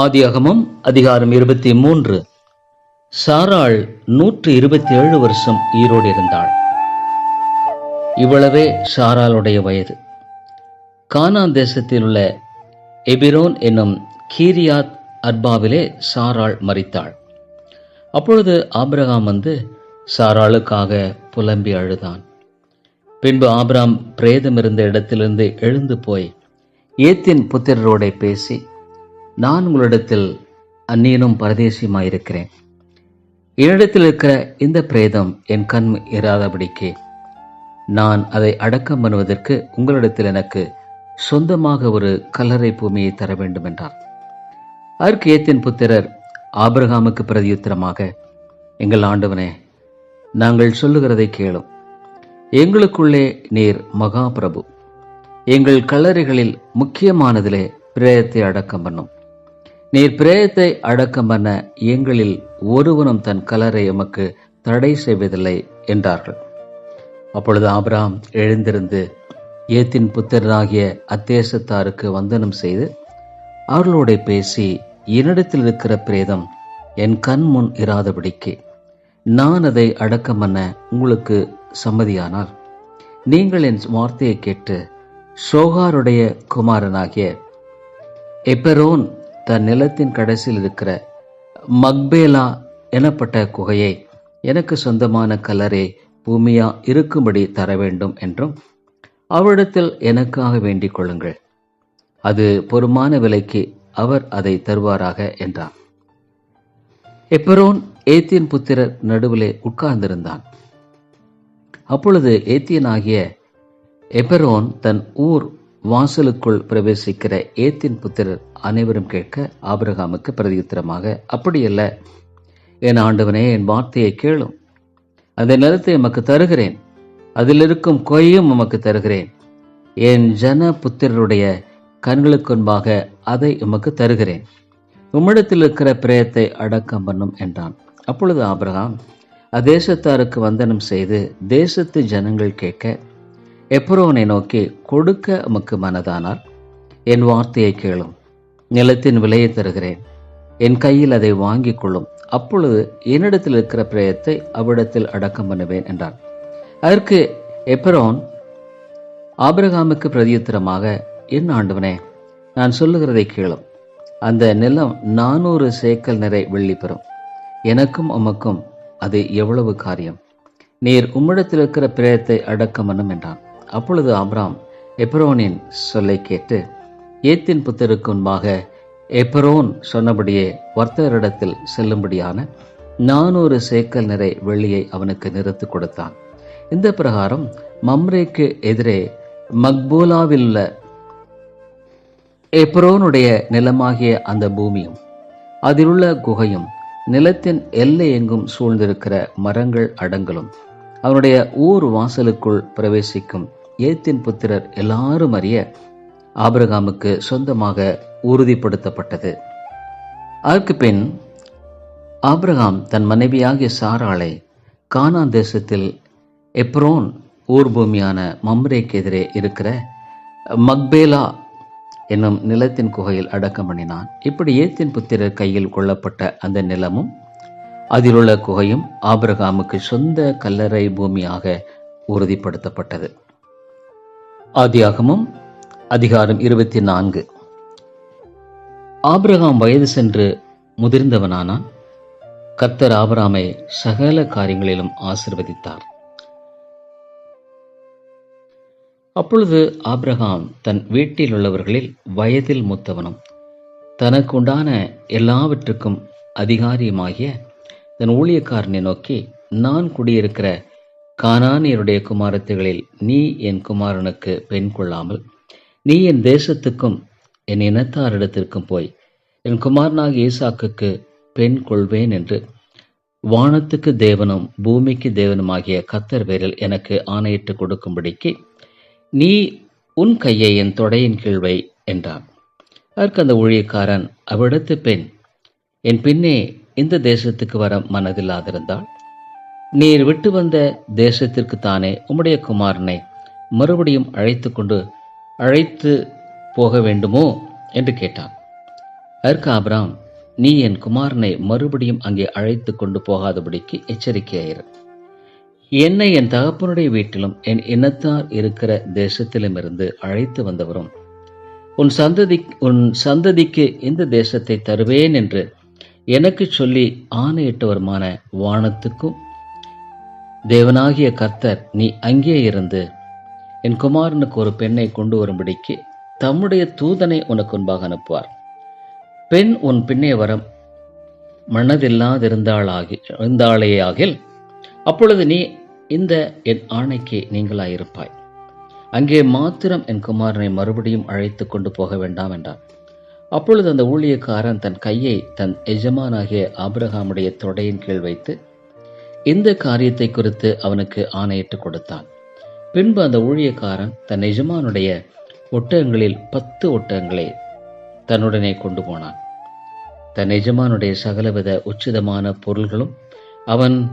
ஆதியாகமம் அதிகாரம் இருபத்தி மூன்று. சாராள் நூற்று இருபத்தி ஏழு வருஷம் ஈரோடு இருந்தாள் இவ்வளவே சாராளுடைய வயது. கானான் தேசத்தில் உள்ள எபிரோன் என்னும் கீரியாத் அர்பாவிலே சாராள் மறித்தாள் அப்பொழுது ஆபிரகாம் வந்து சாராளுக்காக புலம்பி அழுதான். பின்பு ஆபிராம் பிரேதம் இருந்த இடத்திலிருந்து எழுந்து போய் ஏத்தின் புத்திரரோட பேசி நான் உங்களிடத்தில் அந்நியனும் பரதேசியுமாயிருக்கிறேன். என்னிடத்தில் இருக்கிற இந்த பிரேதம் என் கண் இராதபடிக்கு நான் அதை அடக்கம் பண்ணுவதற்கு உங்களிடத்தில் எனக்கு சொந்தமாக ஒரு கல்லறை பூமியை தர வேண்டும் என்றார் அதற்கு ஏத்தின் புத்திரர் ஆபிரகாமுக்கு பிரதியுத்தரமாக எங்கள் ஆண்டவனே நாங்கள் சொல்லுகிறதை கேளும். எங்களுக்குள்ளே நீர் மகா பிரபு எங்கள் கல்லறைகளில் முக்கியமானதிலே பிரேயத்தை அடக்கம் பண்ணும். நீர் பிரேயத்தை அடக்கம் பண்ண எங்களில் ஒருவனும் தன் கலரை எமக்கு தடை செய்வதில்லை என்றார்கள். அப்பொழுது ஆபிராம் எழுந்திருந்து ஏத்தின் புத்திரனாகிய அத்தேசத்தாருக்கு வந்தனம் செய்து அவர்களோட பேசி என்னிடத்தில் இருக்கிற பிரேதம் என் கண் முன் இராதபடிக்கு நான் அதை அடக்கம் பண்ண உங்களுக்கு சம்மதியானால் நீங்கள் என் வார்த்தையை கேட்டு சோகாருடைய குமாரனாகிய எப்பெரோன் தன் நிலத்தின் கடைசியில் இருக்கிற மக்பேலா எனப்பட்ட குகையை எனக்கு சொந்தமான கலரே பூமியா இருக்கும்படி தர வேண்டும் என்றும் அவரிடத்தில் எனக்காக வேண்டிக் கொள்ளுங்கள். அது பொறுமான விலைக்கு அவர் அதை தருவாராக என்றார் எப்பரோன் ஏத்தியன் புத்திரர் நடுவிலே உட்கார்ந்திருந்தான். அப்பொழுது ஏத்தியனாகிய எபரோன் தன் ஊர் வாசலுக்குள் பிரவேசிக்கிற ஏத்தின் புத்திரர் அனைவரும் கேட்க ஆபிரகாமுக்கு பிரதியுத்தரமாக அப்படியல்ல. என் ஆண்டவனே என் வார்த்தையை கேளும். அந்த நிலத்தை எமக்கு தருகிறேன். அதில் இருக்கும் கொய்யும் உமக்கு தருகிறேன். என் ஜன புத்திரருடைய கண்களுக்கு முன்பாக அதை உமக்கு தருகிறேன். உம்மிடத்தில் இருக்கிற பிரயத்தை அடக்கம் பண்ணும் என்றான். அப்பொழுது ஆபிரகாம் அதேசத்தாருக்கு வந்தனம் செய்து தேசத்து ஜனங்கள் கேட்க எப்ரோனை நோக்கி கொடுக்க உமக்கு மனதானால் என் வார்த்தையை கேளும். நிலத்தின் விலையை தருகிறேன். என் கையில் அதை வாங்கிக் கொள்ளும். அப்பொழுது என்னிடத்தில் இருக்கிற பிரயத்தை அவ்விடத்தில் அடக்கம் பண்ணுவேன் என்றான். அதற்கு எப்ரோன் ஆபிரகாமுக்கு பிரதியுத்தரமாக என் ஆண்டவனே நான் சொல்லுகிறதை கேளும். அந்த நிலம் நானூறு சேக்கல் நிறை வெள்ளி பெறும். எனக்கும் உமக்கும் அது எவ்வளவு காரியம். நீர் உம்மிடத்தில் இருக்கிற பிரயத்தை அடக்கம் பண்ணும் என்றான். அப்பொழுது ஆபிராம் எப்ரோனின் சொல்லை கேட்டு ஏத்தின் புத்தருக்கு முன்பாக எப்ரோன் சொன்னபடியே வர்த்தகரிடத்தில் செல்லும்படியான நானூறு சேக்கல் நிறை வெள்ளியை அவனுக்கு நிறுத்து கொடுத்தான். இந்த பிரகாரம் மம்ரேக்கு எதிரே மக்பூலாவில் உள்ள எப்ரோனுடைய நிலமாகிய அந்த பூமியும் அதிலுள்ள குகையும் நிலத்தின் எல்லை எங்கும் சூழ்ந்திருக்கிற மரங்கள் அடங்கலும் அவனுடைய ஊர் வாசலுக்குள் பிரவேசிக்கும் ஏத்தின் புத்திரர் எல்லாரும் அறிய ஆபிரகாமுக்கு சொந்தமாக உறுதிப்படுத்தப்பட்டது. அதற்கு பின் ஆபிரகாம் தன் மனைவியாகிய சாராளை கானான் தேசத்தில் எப்ரோன் ஊர் பூமியான மம்ரேக்கு எதிரே இருக்கிற மக்பேலா என்னும் நிலத்தின் குகையில் அடக்கம் பண்ணினான். இப்படி ஏத்தின் புத்திரர் கையில் கொள்ளப்பட்ட அந்த நிலமும் அதிலுள்ள குகையும் ஆபிரகாமுக்கு சொந்த கல்லறை பூமியாக உறுதிப்படுத்தப்பட்டது. ஆதியாகமும் அதிகாரம் இருபத்தி நான்கு. ஆபிரகாம் வயது சென்று முதிர்ந்தவனானான் கத்தர் ஆபராமை சகல காரியங்களிலும் ஆசிர்வதித்தார். அப்பொழுது ஆபிரகாம் தன் வீட்டில் உள்ளவர்களில் வயதில் மூத்தவனும் தனக்குண்டான எல்லாவற்றுக்கும் அதிகாரியுமாகிய தன் ஊழியக்காரனை நோக்கி நான் குடியிருக்கிற கானானியருடைய குமாரத்திகளில் நீ என் குமாரனுக்கு பெண் கொள்ளாமல் நீ என் தேசத்துக்கும் என் இனத்தாரிடத்திற்கும் போய் என் குமாரனாக ஈசாக்குக்கு பெண் கொள்வேன் என்று வானத்துக்கு தேவனும் பூமிக்கு தேவனுமாகிய கத்தர் பேரில் எனக்கு ஆணையிட்டு கொடுக்கும்படிக்கு நீ உன் கையை என் தொடையின் கீழ்வை என்றான். அதற்கு அந்த ஊழியக்காரன் அவ்விடத்து பெண் என் பின்னே இந்த தேசத்துக்கு வர மனதில்லாதிருந்தாள் நீர் விட்டு வந்த தேசத்திற்கு தானே உம்முடைய குமாரனை மறுபடியும் அழைத்து கொண்டு அழைத்து போக வேண்டுமோ? என்று கேட்டான். அதற்கு ஆபிராம் நீ என் குமாரனை மறுபடியும் அங்கே அழைத்து கொண்டு போகாதபடிக்கு எச்சரிக்கையாயிரு. என்னை என் தகப்பனுடைய வீட்டிலும் என் இனத்தார் இருக்கிற தேசத்திலுமிருந்து அழைத்து வந்தவரும் உன் சந்ததி உன் சந்ததிக்கு இந்த தேசத்தை தருவேன் என்று எனக்கு சொல்லி ஆணையிட்டவருமான வானத்துக்கும் தேவனாகிய கர்த்தர் நீ அங்கே இருந்து என் குமாரனுக்கு ஒரு பெண்ணை கொண்டு வரும்படிக்கு தம்முடைய தூதனை உனக்கு முன்பாக அனுப்புவார். பெண் உன் பின்னே வரம் மனதில்லாதிருந்தாளாகி இருந்தாளேயாகில் அப்பொழுது நீ இந்த என் ஆணைக்கு நீங்களாயிருப்பாய். அங்கே மாத்திரம் என் குமாரனை மறுபடியும் அழைத்து கொண்டு போக வேண்டாம் என்றான். அப்பொழுது அந்த ஊழியக்காரன் தன் கையை தன் எஜமானாகிய ஆபிரகாமுடைய தொடையின் கீழ் வைத்து இந்த காரியத்தை குறித்து அவனுக்கு ஆணையிட்டு கொடுத்தான். பின்பு அந்த ஊழியக்காரன் தன் எஜமானுடைய ஒட்டகங்களில் பத்து ஒட்டகங்களை தன்னுடனே கொண்டு போனான். தன் எஜமானுடைய சகலவித உச்சிதமான பொருள்களும் அவன்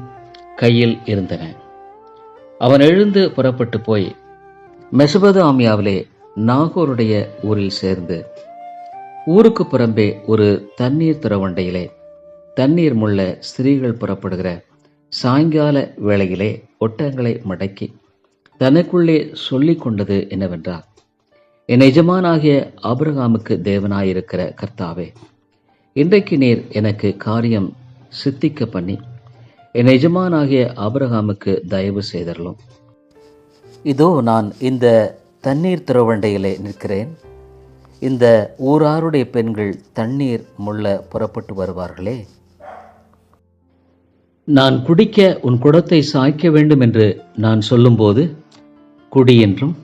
கையில் இருந்தன. அவன் எழுந்து புறப்பட்டு போய் மெசபதாமியாவிலே நாகூருடைய ஊரில் சேர்ந்து ஊருக்கு புறம்பே ஒரு தண்ணீர் துறவண்டையிலே தண்ணீர் முள்ள ஸ்திரீகள் புறப்படுகிற சாயங்கால வேளையிலே ஒட்டகங்களை மடக்கி தனக்குள்ளே சொல்லிக் கொண்டது என்னவென்றால் என் எஜமானாகிய ஆபிரகாமுக்கு தேவனாயிருக்கிற கர்த்தாவே இன்றைக்கு நீர் எனக்கு காரியம் சித்திக்க பண்ணி என் எஜமானாகிய ஆபிரகாமுக்கு தயவு செய்தரலும் இதோ நான் இந்த தண்ணீர் திறவண்டையிலே நிற்கிறேன். இந்த ஊராருடைய பெண்கள் தண்ணீர் முள்ள புறப்பட்டு வருவார்களே நான் குடிக்க உன் குடத்தை சாய்க்க வேண்டும் என்று நான் சொல்லும்போது குடி என்றும்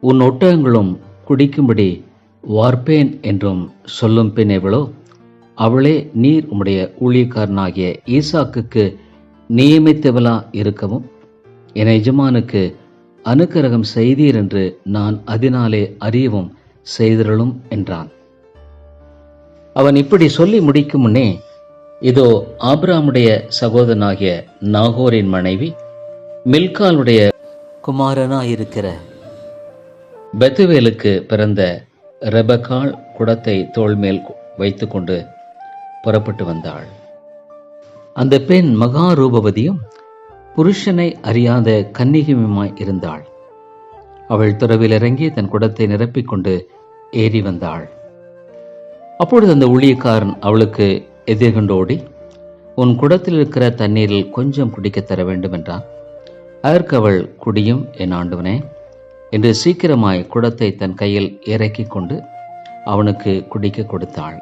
உன் ஒட்டகங்களும் குடிக்கும்படி வார்ப்பேன் என்றும் சொல்லும் பெண் எவளோ அவளே நீர் உம்முடைய ஊழியக்காரனாகிய ஈசாக்குக்கு நியமித்தவளா இருக்கவும் என் எஜமானுக்கு அனுக்கிரகம் செய்தீர் என்று நான் அதனாலே அறியவும் செய்திரளும் என்றான். அவன் இப்படி சொல்லி முடிக்கும் முன்னே இதோ ஆபிராமுடைய சகோதரனாகிய நாகோரின் மனைவி மில்காலுடைய குமாரனாயிருக்கிற பெத்துவேலுக்கு பிறந்த ரெபகால் குடத்தை தோள்மேல் வைத்துக்கொண்டு புறப்பட்டு வந்தாள். அந்த பெண் மகா ரூபவதியும் புருஷனை அறியாத கன்னிகையுமாய் இருந்தாள். அவள் துறவில் இறங்கி தன் குடத்தை நிரப்பிக்கொண்டு ஏறி வந்தாள். அப்பொழுது அந்த ஊழியக்காரன் அவளுக்கு எதிர்கொண்டோடி உன் குடத்தில் இருக்கிற தண்ணீரில் கொஞ்சம் குடிக்கத் தர வேண்டும் என்றான் அதற்கு அவள் குடியும் என் ஆண்டவனே. என்று சீக்கிரமாய் குடத்தை தன் கையில் இறக்கி கொண்டு அவனுக்கு குடிக்க கொடுத்தாள்.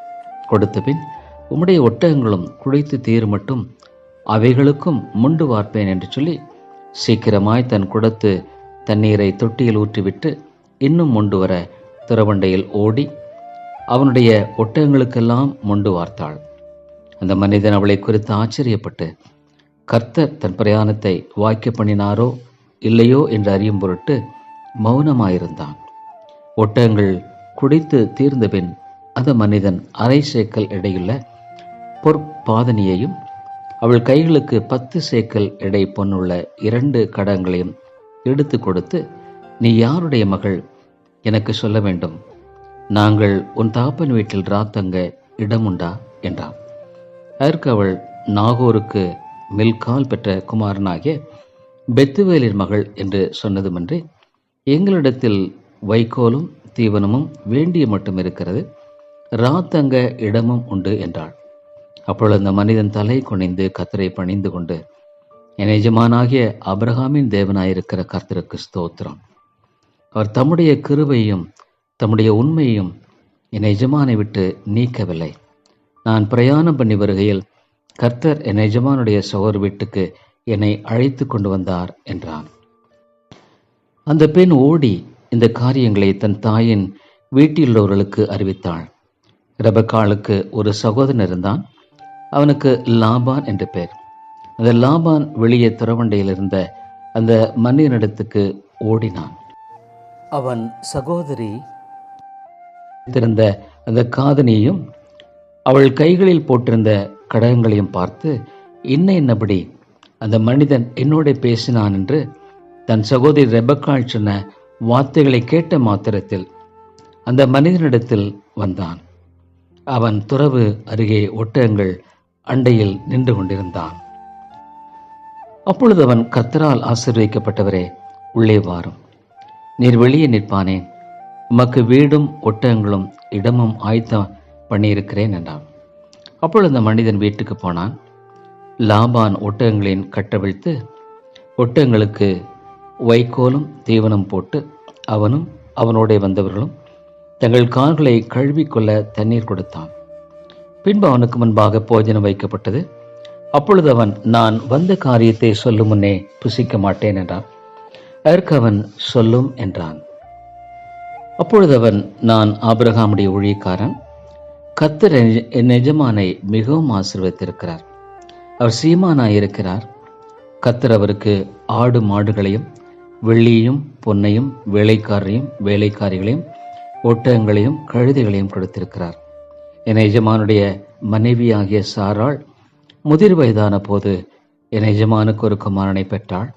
கொடுத்த பின் உம்முடைய ஒட்டகங்களும் குடித்து தீர் மட்டும் அவைகளுக்கும் முண்டு வார்ப்பேன் என்று சொல்லி சீக்கிரமாய் தன் குடத்து தண்ணீரை தொட்டியில் ஊற்றிவிட்டு இன்னும் முண்டு வர துறவண்டையில் ஓடி அவனுடைய ஒட்டகங்களுக்கெல்லாம் முண்டு வார்த்தாள். அந்த மனிதன் அவளை குறித்து ஆச்சரியப்பட்டு கர்த்தர் தன் பிரயாணத்தை வாய்க்க பண்ணினாரோ இல்லையோ என்று அறியும் பொருட்டு மௌனமாயிருந்தான். ஒட்டகங்கள் குடித்து தீர்ந்தபின் அந்த மனிதன் அரை சேக்கல் எடையுள்ள பொற்பாதனியையும் அவள் கைகளுக்கு பத்து சேக்கல் எடை பொன்னுள்ள இரண்டு கடங்களையும் எடுத்து கொடுத்து நீ யாருடைய மகள்? எனக்கு சொல்ல வேண்டும். நாங்கள் உன் தாப்பன் வீட்டில் ராத்தங்க இடமுண்டா? என்றான். அதற்கு அவள் நாகூருக்கு மில்கால் பெற்ற குமாரனாகிய பெத்துவேலின் மகள் என்று சொன்னதுமன்றி எங்களிடத்தில் வைக்கோலும் தீவனமும் வேண்டிய மட்டும் இருக்கிறது. ராத்தங்க இடமும் உண்டு என்றாள். அப்பொழுது அந்த மனிதன் தலை குனிந்து கத்தரை பணிந்து கொண்டு என் எஜமானாகிய அபிரகாமின் தேவனாயிருக்கிற கர்த்தருக்கு ஸ்தோத்திரம். அவர் தம்முடைய கிருவையும் தம்முடைய உண்மையும் என் எஜமானை விட்டு நீக்கவில்லை. நான் பிரயாணம் பண்ணி வருகையில் கர்த்தர் என் எஜமானுடைய சோர் வீட்டுக்கு என்னை அழைத்து கொண்டு வந்தார் என்றான். அந்த பெண் ஓடி இந்த காரியங்களை தன் தாயின் வீட்டிலுள்ளவர்களுக்கு அறிவித்தாள். ரெபக்காளுக்கு ஒரு சகோதரன் இருந்தான். அவனுக்கு லாபான் என்ற பெயர். அந்த லாபான் வெளியே துறவண்டையில் இருந்த அந்த மன்னியனிடத்துக்கு ஓடினான். அவன் சகோதரி வைத்திருந்த அந்த காதனியையும் அவள் கைகளில் போட்டிருந்த கடகங்களையும் பார்த்து என்ன என்னபடி? அந்த மனிதன் என்னோட பேசினான் என்று தன் சகோதரி ரெபக்காள் சொன்ன வார்த்தைகளை கேட்ட மாத்திரத்தில் அந்த மனிதனிடத்தில் வந்தான். அவன் துறவு அருகே ஒட்டகங்கள் அண்டையில் நின்று கொண்டிருந்தான். அப்பொழுது அவன் கத்தரால் ஆசீர்வதிக்கப்பட்டவரே உள்ளே வாரும். நீர் வெளியே நிற்பானேன் உமக்கு வீடும் ஒட்டகங்களும் இடமும் ஆய்த்தான் பண்ணியிருக்கிறேன் என்றான். அப்பொழுது அந்த மனிதன் வீட்டுக்கு போனான். லாபான் ஒட்டகங்களின் கட்டவிழ்த்து ஒட்டகங்களுக்கு வைக்கோலும் தீவனம் போட்டு அவனும் அவனோடே வந்தவர்களும் தங்கள் கால்களை கழுவிக்கொள்ள தண்ணீர் கொடுத்தான். பின்பு அவனுக்கு முன்பாக போஜனம் வைக்கப்பட்டது. அப்பொழுது அவன் நான் வந்த காரியத்தை சொல்லும் முன்னே புசிக்க மாட்டேன் என்றான். அதற்கு அவன் சொல்லும் என்றான். அப்பொழுது அவன் நான் ஆபிரகாமுடைய ஊழியக்காரன். கத்தர் என் என் எஜமானை மிகவும் ஆசீர்வதித்திருக்கிறார். அவர் சீமானாய் இருக்கிறார். கத்தர் அவருக்கு ஆடு மாடுகளையும் வெள்ளியையும் பொன்னையும் வேலைக்காரரையும் வேலைக்காரிகளையும் ஒட்டகங்களையும் கழுதைகளையும் கொடுத்திருக்கிறார். என் எஜமானுடைய மனைவியாகிய சாராள் முதிர் வயதான போது என் எஜமானுக்கு ஒரு குமாரனை பெற்றாள்.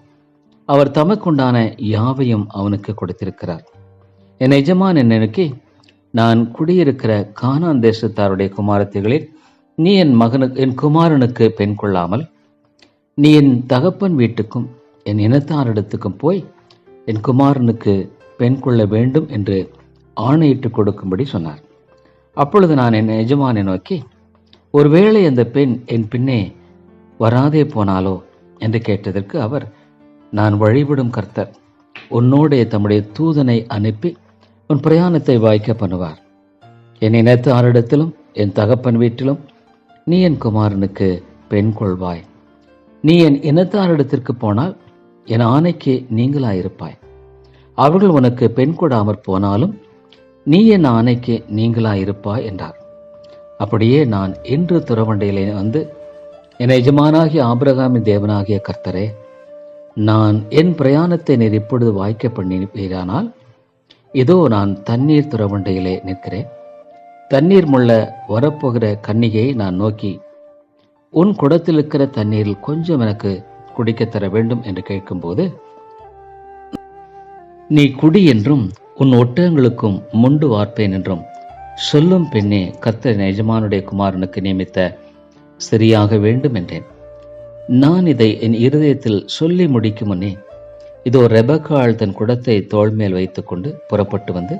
அவர் தமக்குண்டான யாவையும் அவனுக்கு கொடுத்திருக்கிறார். என் எஜமான் என்னை நான் குடியிருக்கிற கானான் தேசத்தாருடைய குமாரத்திகளில் நீ என் மகனுக்கு என் குமாரனுக்கு பெண் கொள்ளாமல் நீ என் தகப்பன் வீட்டுக்கும் என் இனத்தாரிடத்துக்கும் போய் என் குமாரனுக்கு பெண் கொள்ள வேண்டும் என்று ஆணையிட்டு கொடுக்கும்படி சொன்னார். அப்பொழுது நான் என் எஜமானை நோக்கி ஒருவேளை அந்த பெண் என் பின்னே வராதே போனாலோ என்று கேட்டதற்கு அவர் நான் வழிபடும் கர்த்தர் உன்னோடைய தம்முடைய தூதனை அனுப்பி உன் பிரயாணத்தை வாய்க்க பண்ணுவார். என் இனத்தாரிடத்திலும் என் தகப்பன் வீட்டிலும் நீ என் குமாரனுக்கு பெண் கொள்வாய். நீ என் இனத்தாரிடத்திற்கு போனால் என் ஆணைக்கு நீங்களாயிருப்பாய். அவர்கள் உனக்கு பெண் கொடாமற் போனாலும் நீ என் ஆணைக்கு நீங்களாயிருப்பாய் என்றார். அப்படியே நான் இன்று துறவண்டையிலே வந்து என் எஜமானாகிய ஆபிரகாமின் தேவனாகிய கர்த்தரே நான் என் பிரயாணத்தை நீர் இப்பொழுது வாய்க்க பண்ணினீரானால் இதோ நான் தண்ணீர் துறவண்டையிலே நிற்கிறேன். தண்ணீர் முள்ள வரப்போகிற கன்னிகையை நான் நோக்கி உன் குடத்தில் இருக்கிற தண்ணீரில் கொஞ்சம் எனக்கு குடிக்கத் தர வேண்டும் என்று கேட்கும்போது நீ குடி என்றும் உன் ஒட்டகங்களுக்கும் முண்டு வார்ப்பேன் என்றும் சொல்லும் பெண்ணே கர்த்தர் எஜமானுடைய குமாரனுக்கு நியமித்த சரியாக வேண்டும் என்றேன். நான் இதை என் இருதயத்தில் சொல்லி முடிக்கும் முன்னே இதோ ரெபக்காள் தன் குடத்தை தோள் மேல் வைத்துக்கொண்டு புறப்பட்டு வந்து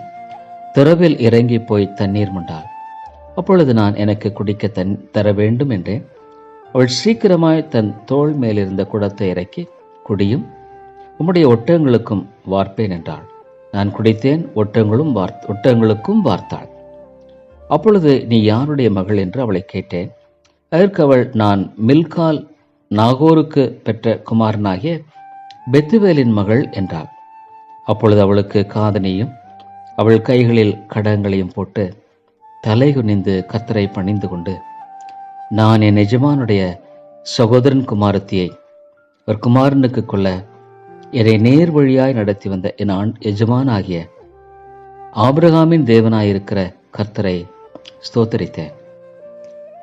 திறவில் இறங்கி போய் தண்ணீர் முண்டாள். அப்பொழுது நான் எனக்கு குடிக்க தன் தர வேண்டும் என்றேன். அவள் சீக்கிரமாய் தன் தோள் மேலிருந்த குடத்தை இறக்கி குடியும் உம்முடைய ஒட்டகங்களுக்கும் வார்ப்பேன் என்றாள். நான் குடித்தேன் ஒட்டங்களும் வார் ஒட்டங்களுக்கும் வார்த்தாள். அப்பொழுது நீ யாருடைய மகள் என்று அவளை கேட்டேன். அதற்கு அவள் நான் மில்கால் நாகோருக்கு பெற்ற குமாரனாகிய பெத்துவேலின் மகள் என்றாள். அப்பொழுது அவளுக்கு காதனையும் அவள் கைகளில் கடங்களையும் போட்டு தலை குனிந்து கத்தரை பணிந்து கொண்டு நான் என் எஜமானுடைய சகோதரன் குமாரத்தியை ஒரு குமாரனுக்கு கொள்ள என்னை நேர் வழியாய் நடத்தி வந்த என் ஆண் எஜமானாகிய ஆபிரகாமின் தேவனாயிருக்கிற கர்த்தரை ஸ்தோத்தரித்தேன்.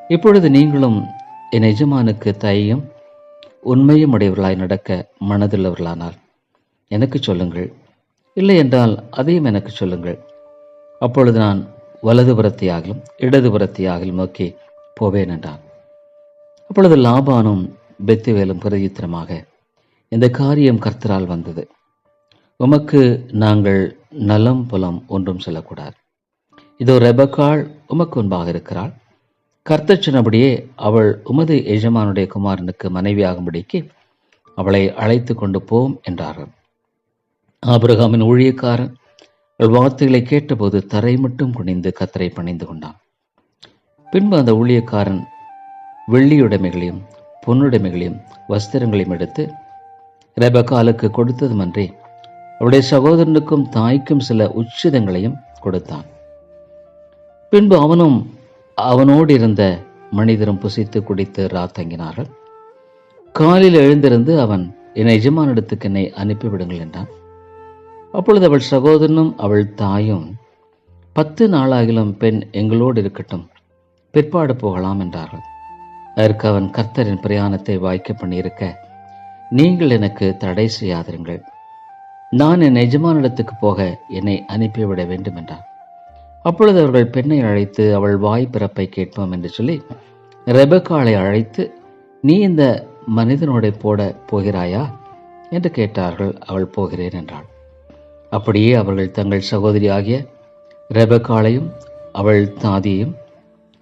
இப்பொழுது நீங்களும் என் எஜமானுக்கு தையும் உண்மையும் உடையவர்களாய் நடக்க மனதுள்ளவர்களானால் எனக்கு சொல்லுங்கள். இல்லை என்றால் அதையும் எனக்கு சொல்லுங்கள். அப்பொழுது நான் வலதுபுறத்தையாகிலும் இடதுபுறத்தையாகிலும் நோக்கி போவேன் என்றான். அப்பொழுது லாபானும் பெத்துவேலும் பிரதித்திரமாக இந்த காரியம் கர்த்தரால் வந்தது. உமக்கு நாங்கள் நலம் புலம் ஒன்றும் சொல்லக்கூடாது. இதோ ரெபக்காள் உமக்கு முன்பாக இருக்கிறாள். கர்த்தச்சனபடியே அவள் உமது எஜமானுடைய குமாரனுக்கு மனைவியாகும்படிக்கு அவளை அழைத்து கொண்டு போம் என்றார்கள். ஆபிரகாமின் ஊழியக்காரன் அவள் வார்த்தைகளை கேட்டபோது தரை மட்டும் குனிந்து கத்தரை பணிந்து கொண்டான். பின்பு அந்த ஊழியக்காரன் வெள்ளியுடைமைகளையும் பொன்னுடைமைகளையும் வஸ்திரங்களையும் எடுத்து ரெபக்காலுக்கு கொடுத்ததுமன்றி அவளுடைய சகோதரனுக்கும் தாய்க்கும் சில உச்சிதங்களையும் கொடுத்தான். பின்பு அவனும் அவனோடு இருந்த மனிதரும் புசித்து குடித்து ராத்தங்கினார்கள் காலில் எழுந்திருந்து அவன் என் எஜமானிடத்துக்கு என்னை அனுப்பிவிடுங்கள் என்றான். அப்பொழுது அவள் சகோதரனும் அவள் தாயும் பத்து நாளாகிலும் பெண் எங்களோடு இருக்கட்டும் பிற்பாடு போகலாம் என்றார்கள். அதற்கு அவன் கர்த்தரின் பிரயாணத்தை வாய்க்க பண்ணியிருக்க நீங்கள் எனக்கு தடை செய்யாதிருங்கள். நான் என் எஜமானிடத்துக்கு போக என்னை அனுப்பிவிட வேண்டும் என்றான். அப்பொழுது அவர்கள் பெண்ணை அழைத்து அவள் வாய் பிறப்பை கேட்போம் என்று சொல்லி ரெபக்காலை அழைத்து நீ இந்த மனிதனோட போட போகிறாயா? என்று கேட்டார்கள். அவள் போகிறேன் என்றாள். அப்படியே அவர்கள் தங்கள் சகோதரி ஆகிய ரெபக்காலையும் அவள் தாதியையும்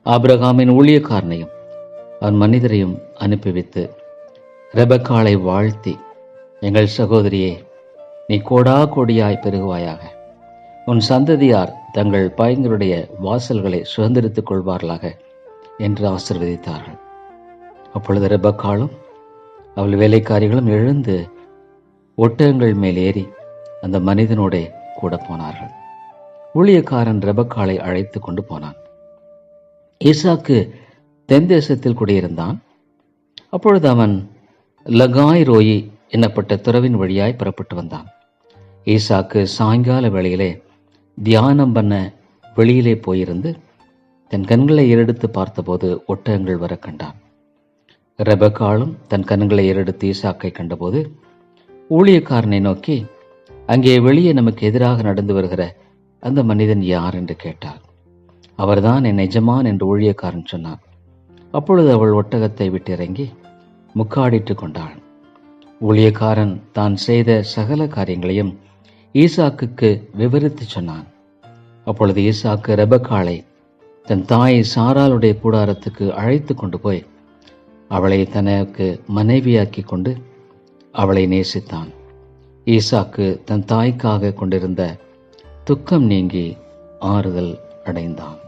ஆபிரகாமின் ஊழியக்காரனையும் அவன் மனிதரையும் அனுப்பி வைத்து ரெபக்காலை வாழ்த்தி எங்கள் சகோதரியே நீ கோடா கோடியாய் பெருகுவாயாக. உன் சந்ததியார் தங்கள் பாய்களுடைய வாசல்களை சுதந்திரித்துக் கொள்வார்களாக என்று ஆசிர்வதித்தார்கள். அப்பொழுது ரெபக்காலும் அவள் வேலைக்காரிகளும் எழுந்து ஒட்டகங்கள் மேல் ஏறி அந்த மனிதனோட கூட போனார்கள். ஊழியக்காரன் ரெபக்காலை அழைத்து கொண்டு போனான். ஈசாக்கு தென் தேசத்தில் குடியிருந்தான். அப்பொழுது அவன் லகாய் ரோயி என்னப்பட்ட துறவின் வழியாய் புறப்பட்டு வந்தான். ஈசாக்கு சாயங்கால வேளையிலே தியானம் பண்ண வெளியிலே போயிருந்து தன் கண்களை ஏறெடுத்து பார்த்தபோது ஒட்டகங்கள் வர கண்டான். ரெபக்காலும் தன் கண்களை ஏறெடுத்து ஈசாக்கை கண்டபோது ஊழியக்காரனை நோக்கி அங்கே வெளியே நமக்கு எதிராக நடந்து வருகிற அந்த மனிதன் யார்? என்று கேட்டார் அவர்தான் என் எஜமான் என்று ஊழியக்காரன் சொன்னான். அப்பொழுது அவள் ஒட்டகத்தை விட்டு இறங்கி முக்காடிட்டு கொண்டாள். ஊழியக்காரன் தான் செய்த சகல காரியங்களையும் ஈசாக்குக்கு விவரித்து சொன்னான். அப்பொழுது ஈசாக்கு ரெபக்காளை தன் தாய் சாராளுடைய கூடாரத்துக்கு அழைத்து கொண்டு போய் அவளை தனக்கு மனைவியாக்கி கொண்டு அவளை நேசித்தான். ஈசாக்கு தன் தாய்க்காக கொண்டிருந்த துக்கம் நீங்கி ஆறுதல் அடைந்தான்.